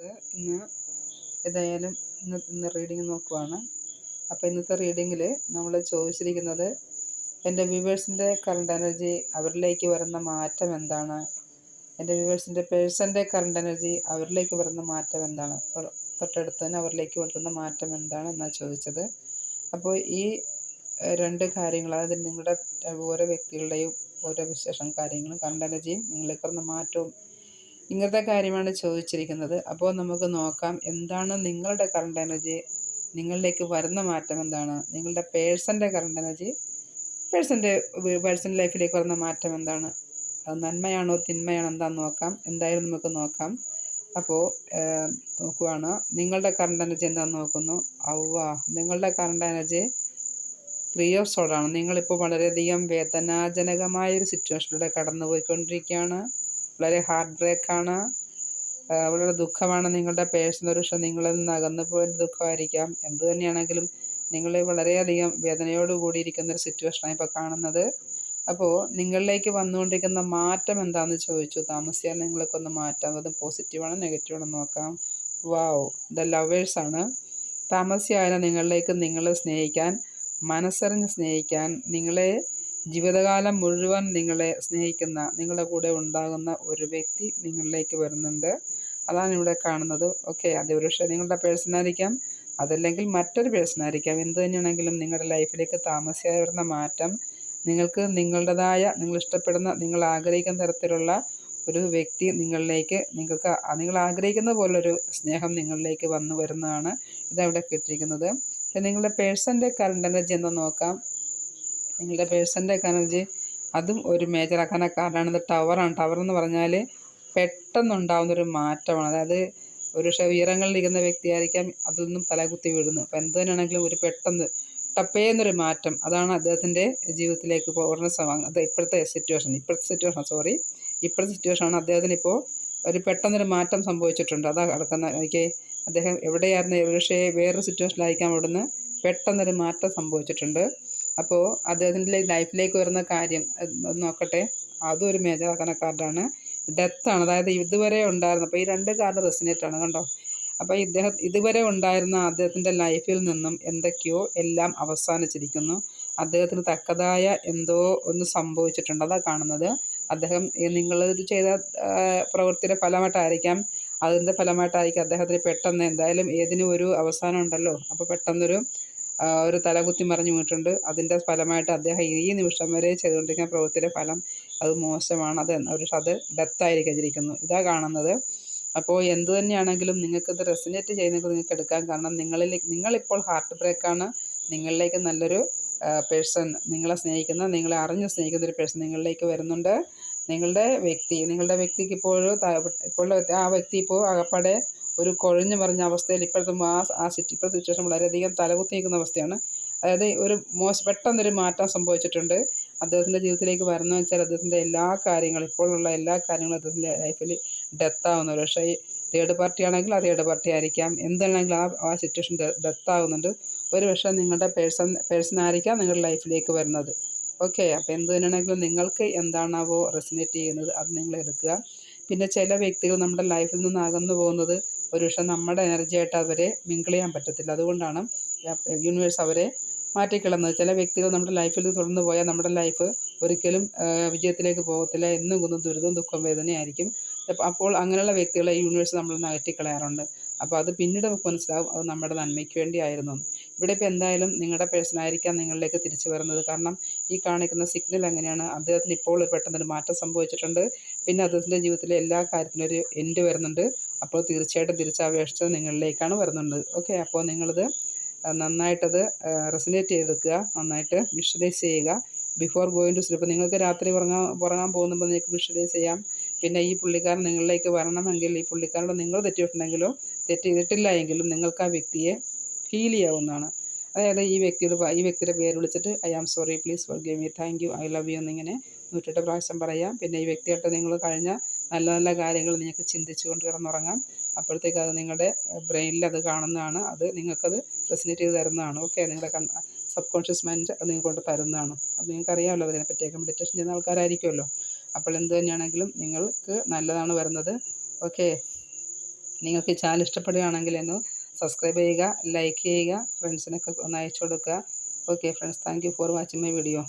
ഇന്ന് ഏതായാലും ഇന്ന് ഇന്ന് റീഡിങ് നോക്കുവാണ്. അപ്പോൾ ഇന്നത്തെ റീഡിങ്ങിൽ നമ്മൾ ചോദിച്ചിരിക്കുന്നത് എന്റെ വ്യൂവേഴ്സിന്റെ കറണ്ട് എനർജി അവരിലേക്ക് വരുന്ന മാറ്റം എന്താണ്? എന്റെ വ്യൂവേഴ്സിന്റെ പേഴ്സന്റെ കറണ്ട് എനർജി അവരിലേക്ക് വരുന്ന മാറ്റം എന്താണ്? തൊട്ടടുത്ത് തന്നെ അവരിലേക്ക് വരുന്ന മാറ്റം എന്താണ് എന്നാണ് ചോദിച്ചത്. അപ്പോൾ ഈ രണ്ട് കാര്യങ്ങൾ അതായത് നിങ്ങളുടെ ഓരോ വ്യക്തികളുടെയും ഓരോ വിശേഷം കാര്യങ്ങളും കറണ്ട് എനർജിയും നിങ്ങളിലേക്ക് വരുന്ന മാറ്റവും ഇങ്ങനത്തെ കാര്യമാണ് ചോദിച്ചിരിക്കുന്നത്. അപ്പോൾ നമുക്ക് നോക്കാം എന്താണ് നിങ്ങളുടെ കറണ്ട് എനർജി നിങ്ങളിലേക്ക് വരുന്ന മാറ്റം എന്താണ്? നിങ്ങളുടെ പേഴ്സന്റെ കറണ്ട് എനർജി പേഴ്സന്റെ പേഴ്സൺ ലൈഫിലേക്ക് വരുന്ന മാറ്റം എന്താണ്? അത് നന്മയാണോ തിന്മയാണോ എന്താണെന്ന് നോക്കാം. എന്തായാലും നമുക്ക് നോക്കാം. അപ്പോൾ നോക്കുവാണ്. നിങ്ങളുടെ കറണ്ട് എനർജി എന്താണെന്ന് നോക്കുന്നു? ഔവ നിങ്ങളുടെ കറണ്ട് എനർജി ത്രീ ഓഫ് സോഡാണ് നിങ്ങളിപ്പോൾ വളരെയധികം വേദനാജനകമായ ഒരു സിറ്റുവേഷനിലൂടെ കടന്നു പോയിക്കൊണ്ടിരിക്കുകയാണ് വളരെ ഹാർട്ട് ബ്രേക്കാണ് വളരെ ദുഃഖമാണ് നിങ്ങളുടെ പേഴ്സണൽ പക്ഷേ നിങ്ങളിൽ നിന്ന് അകന്നു പോയൊരു ദുഃഖമായിരിക്കാം. എന്ത് തന്നെയാണെങ്കിലും നിങ്ങൾ വളരെയധികം വേദനയോട് കൂടിയിരിക്കുന്ന ഒരു സിറ്റുവേഷനാണ് ഇപ്പോൾ കാണുന്നത്. അപ്പോൾ നിങ്ങളിലേക്ക് വന്നുകൊണ്ടിരിക്കുന്ന മാറ്റം എന്താണെന്ന് ചോദിച്ചു. താമസിയാൻ നിങ്ങൾക്കൊന്ന് മാറ്റാം. അത് പോസിറ്റീവാണോ നെഗറ്റീവാണോ നോക്കാം. വാവ് ദ ലവേഴ്സാണ് താമസിയായാലും നിങ്ങളിലേക്ക് നിങ്ങളെ സ്നേഹിക്കാൻ മനസ്സറിഞ്ഞ് സ്നേഹിക്കാൻ നിങ്ങളെ ജീവിതകാലം മുഴുവൻ നിങ്ങളെ സ്നേഹിക്കുന്ന നിങ്ങളുടെ കൂടെ ഉണ്ടാകുന്ന ഒരു വ്യക്തി നിങ്ങളിലേക്ക് വരുന്നുണ്ട്. അതാണ് ഇവിടെ കാണുന്നത്. ഓക്കെ അത് ഒരുപക്ഷെ നിങ്ങളുടെ പേഴ്സൺ ആയിരിക്കാം. അതല്ലെങ്കിൽ മറ്റൊരു പേഴ്സൺ ആയിരിക്കാം. എന്ത് തന്നെയാണെങ്കിലും നിങ്ങളുടെ ലൈഫിലേക്ക് താമസിയായി വരുന്ന മാറ്റം നിങ്ങൾക്ക് നിങ്ങളുടേതായ നിങ്ങൾ ഇഷ്ടപ്പെടുന്ന നിങ്ങൾ ആഗ്രഹിക്കുന്ന തരത്തിലുള്ള ഒരു വ്യക്തി നിങ്ങളിലേക്ക് നിങ്ങൾക്ക് നിങ്ങൾ ആഗ്രഹിക്കുന്ന പോലൊരു സ്നേഹം നിങ്ങളിലേക്ക് വന്നു വരുന്നതാണ് ഇതവിടെ കിട്ടിയിരിക്കുന്നത്. നിങ്ങളുടെ പേഴ്സന്റെ കറണ്ട് എനർജി എന്താ നോക്കാം. നിങ്ങളുടെ പേഴ്സന്റെ എനർജി അതും ഒരു മേജർ ആക്കാന കാർഡാണ് ഇത് ടവറാണ്. ടവർ എന്ന് പറഞ്ഞാൽ പെട്ടെന്നുണ്ടാകുന്നൊരു മാറ്റമാണ്. അതായത് ഒരു പക്ഷേ ഉയരങ്ങളിലിരിക്കുന്ന വ്യക്തിയായിരിക്കാം അതിൽ നിന്നും തലകുത്തി വീഴുന്നു അപ്പം എന്ത് തന്നെയാണെങ്കിലും ഒരു പെട്ടെന്ന് ടപ്പേന്നൊരു മാറ്റം അതാണ് അദ്ദേഹത്തിന്റെ ജീവിതത്തിലേക്ക് പോകുന്ന സമയം അത് ഇപ്പോഴത്തെ സിറ്റുവേഷൻ ഇപ്പോഴത്തെ സിറ്റുവേഷൻ സോറി ഇപ്പോഴത്തെ സിറ്റുവേഷനാണ് അദ്ദേഹത്തിന് ഇപ്പോൾ ഒരു പെട്ടെന്നൊരു മാറ്റം സംഭവിച്ചിട്ടുണ്ട്. അതാ കിടക്കുന്ന എനിക്ക് അദ്ദേഹം എവിടെയായിരുന്നു പക്ഷേ വേറൊരു സിറ്റുവേഷനിലായിരിക്കാം അവിടുന്ന് പെട്ടെന്നൊരു മാറ്റം സംഭവിച്ചിട്ടുണ്ട്. അപ്പോൾ അദ്ദേഹത്തിന്റെ ലൈഫിലേക്ക് വരുന്ന കാര്യം നോക്കട്ടെ. അതും ഒരു മേജർ ആക്കുന്ന കാർഡാണ് ഡെത്താണ് അതായത് ഇതുവരെ ഉണ്ടായിരുന്ന അപ്പോൾ ഈ രണ്ട് കാർഡ് റെസിനേറ്റ് ആണ് കണ്ടോ? അപ്പോൾ ഇദ്ദേഹം ഇതുവരെ ഉണ്ടായിരുന്ന അദ്ദേഹത്തിന്റെ ലൈഫിൽ നിന്നും എന്തൊക്കെയോ എല്ലാം അവസാനിച്ചിരിക്കുന്നു. അദ്ദേഹത്തിന് തക്കതായ എന്തോ ഒന്ന് സംഭവിച്ചിട്ടുണ്ട്. അതാണ് കാണുന്നത്. അദ്ദേഹം നിങ്ങൾ ചെയ്ത പ്രവൃത്തിയുടെ ഫലമായിട്ടായിരിക്കാം അതിന്റെ ഫലമായിട്ടായിരിക്കും അദ്ദേഹത്തിന് പെട്ടെന്ന് എന്തായാലും ഏതിനും ഒരു അവസാനം ഉണ്ടല്ലോ. അപ്പോൾ പെട്ടെന്നൊരു ഒരു തലകുത്തി മറിഞ്ഞു വീണിട്ടുണ്ട്. അതിന്റെ ഫലമായിട്ട് അദ്ദേഹം ഈ നിമിഷം വരെ ചെയ്തുകൊണ്ടിരിക്കുന്ന പ്രവൃത്തിയുടെ ഫലം അത് മോശമാണ്. അത് ഒരു അത് ഇരിക്കുന്നു ഇതാ കാണുന്നത്. അപ്പോൾ എന്ത് തന്നെയാണെങ്കിലും ഇത് റെസിനേറ്റ് ചെയ്യുന്നത് നിങ്ങൾക്ക് എടുക്കാം കാരണം നിങ്ങളിൽ നിങ്ങളിപ്പോൾ ഹാർട്ട് ബ്രേക്കാണ് നിങ്ങളിലേക്ക് നല്ലൊരു പേഴ്സൺ നിങ്ങളെ സ്നേഹിക്കുന്ന നിങ്ങളെ അറിഞ്ഞ് സ്നേഹിക്കുന്ന ഒരു പേഴ്സൺ നിങ്ങളിലേക്ക് വരുന്നുണ്ട്. നിങ്ങളുടെ വ്യക്തി നിങ്ങളുടെ വ്യക്തിക്ക് ഇപ്പോഴും ഇപ്പോൾ ആ വ്യക്തി ഇപ്പോൾ അകപ്പാടെ ഒരു കുഴഞ്ഞു മറിഞ്ഞ അവസ്ഥയിൽ ഇപ്പോഴത്തെ ആ ആ ഇപ്പോഴത്തെ സിറ്റുവേഷൻ വളരെയധികം തലകുത്തി നിൽക്കുന്ന അവസ്ഥയാണ്. അതായത് ഒരു മോശ പെട്ടെന്നൊരു മാറ്റം സംഭവിച്ചിട്ടുണ്ട്. അദ്ദേഹത്തിന്റെ ജീവിതത്തിലേക്ക് വരുന്ന വെച്ചാൽ അദ്ദേഹത്തിന്റെ എല്ലാ കാര്യങ്ങളും ഇപ്പോഴുള്ള എല്ലാ കാര്യങ്ങളും അദ്ദേഹത്തിന്റെ ലൈഫിൽ ഡെത്ത് ആവുന്നു പക്ഷേ ഈ തേർഡ് പാർട്ടി ആണെങ്കിൽ ആ തേർഡ് പാർട്ടി ആയിരിക്കാം. എന്താണെങ്കിലും ആ ആ സിറ്റുവേഷൻ ഡെത്ത് ആവുന്നുണ്ട്. ഒരു പക്ഷേ നിങ്ങളുടെ പേഴ്സൺ പേഴ്സണായിരിക്കാം നിങ്ങളുടെ ലൈഫിലേക്ക് വരുന്നത്. ഓക്കെ അപ്പോൾ എന്ത് തന്നെയാണെങ്കിലും നിങ്ങൾക്ക് എന്താണാവോ റെസിനേറ്റ് ചെയ്യുന്നത് അത് നിങ്ങൾ എടുക്കുക. പിന്നെ ചില വ്യക്തികൾ നമ്മുടെ ലൈഫിൽ നിന്ന് അകന്നു പോകുന്നത് ഒരു പക്ഷേ നമ്മുടെ എനർജിയായിട്ട് അവരെ മിങ്കിൾ ചെയ്യാൻ പറ്റത്തില്ല. അതുകൊണ്ടാണ് യൂണിവേഴ്സ് അവരെ മാറ്റിക്കളയുന്നത് ചില വ്യക്തികൾ നമ്മുടെ ലൈഫിൽ തുടർന്ന് പോയാൽ നമ്മുടെ ലൈഫ് ഒരിക്കലും വിജയത്തിലേക്ക് പോകത്തില്ല. എന്നും കുന്നും ദുരിതവും ദുഃഖം വേദനയായിരിക്കും. അപ്പോൾ അങ്ങനെയുള്ള വ്യക്തികളെ യൂണിവേഴ്സ് നമ്മൾ നകറ്റിക്കളയാറുണ്ട് അപ്പോൾ അത് പിന്നീട് നമുക്ക് മനസ്സിലാവും. അത് നമ്മുടെ നന്മയ്ക്ക് വേണ്ടിയായിരുന്നു. ഇവിടെ ഇപ്പോൾ എന്തായാലും നിങ്ങളുടെ പേഴ്സണായിരിക്കാം നിങ്ങളിലേക്ക് തിരിച്ചു വരുന്നത്. കാരണം ഈ കാണിക്കുന്ന സിഗ്നൽ എങ്ങനെയാണ്? അദ്ദേഹത്തിന് ഇപ്പോൾ പെട്ടെന്നൊരു മാറ്റം സംഭവിച്ചിട്ടുണ്ട്. പിന്നെ അദ്ദേഹത്തിന്റെ ജീവിതത്തിലെ എല്ലാ കാര്യത്തിനും ഒരു എൻഡ് വരുന്നുണ്ട്. അപ്പോൾ തീർച്ചയായിട്ടും തിരിച്ചപേക്ഷിച്ചത് നിങ്ങളിലേക്കാണ് വരുന്നുണ്ട്. ഓക്കെ അപ്പോൾ നിങ്ങളത് നന്നായിട്ടത് റെസിനേറ്റ് ചെയ്തെടുക്കുക നന്നായിട്ട് വിഷ്വലൈസ് ചെയ്യുക. ബിഫോർ ഗോയിങ് ടു സ്ലീപ്പ് നിങ്ങൾക്ക് രാത്രി ഉറങ്ങാൻ ഉറങ്ങാൻ പോകുമ്പോൾ നിങ്ങൾക്ക് വിഷ്വലൈസ് ചെയ്യാം. പിന്നെ ഈ പുള്ളിക്കാരൻ നിങ്ങളിലേക്ക് വരണമെങ്കിൽ ഈ പുള്ളിക്കാരനോട് നിങ്ങൾ തെറ്റിയിട്ടുണ്ടെങ്കിലോ തെറ്റ് ചെയ്തിട്ടില്ല എങ്കിലും നിങ്ങൾക്ക് ആ വ്യക്തിയെ ഹീൽ ചെയ്യാവുന്നതാണ്. അതായത് ഈ വ്യക്തിയുടെ ഈ വ്യക്തിയുടെ പേര് വിളിച്ചിട്ട് I am sorry please forgive me thank you I love you എന്നിങ്ങനെ നൂറ്റെട്ട് പ്രാവശ്യം പറയാം. പിന്നെ ഈ വ്യക്തിയായിട്ട് നിങ്ങൾ കഴിഞ്ഞ നല്ല നല്ല കാര്യങ്ങൾ നിങ്ങൾക്ക് ചിന്തിച്ചുകൊണ്ട് കിടന്നുറങ്ങാം. അപ്പോഴത്തേക്ക് അത് നിങ്ങളുടെ ബ്രെയിനിൽ അത് കാണുന്നതാണ്. അത് നിങ്ങൾക്കത് റെസിനേറ്റ് ചെയ്ത് തരുന്നതാണ്. ഓക്കെ നിങ്ങളുടെ കൺ സബ് കോൺഷ്യസ് മൈൻഡ് അത് നിങ്ങൾക്ക് കൊണ്ട് തരുന്നതാണ്. അത് അതിനെ പറ്റിയൊക്കെ മെഡിറ്റേഷൻ ചെയ്യുന്ന ആൾക്കാരായിരിക്കുമല്ലോ. അപ്പോൾ എന്ത് തന്നെയാണെങ്കിലും നിങ്ങൾക്ക് നല്ലതാണ് വരുന്നത്. ഓക്കെ നിങ്ങൾക്ക് ചാനൽ ഇഷ്ടപ്പെടുകയാണെങ്കിൽ ഒന്ന് സബ്സ്ക്രൈബ് ചെയ്യുക ലൈക്ക് ചെയ്യുക ഫ്രണ്ട്സിനൊക്കെ ഒന്ന് അയച്ചു കൊടുക്കുക. Okay friends thank you for watching my video.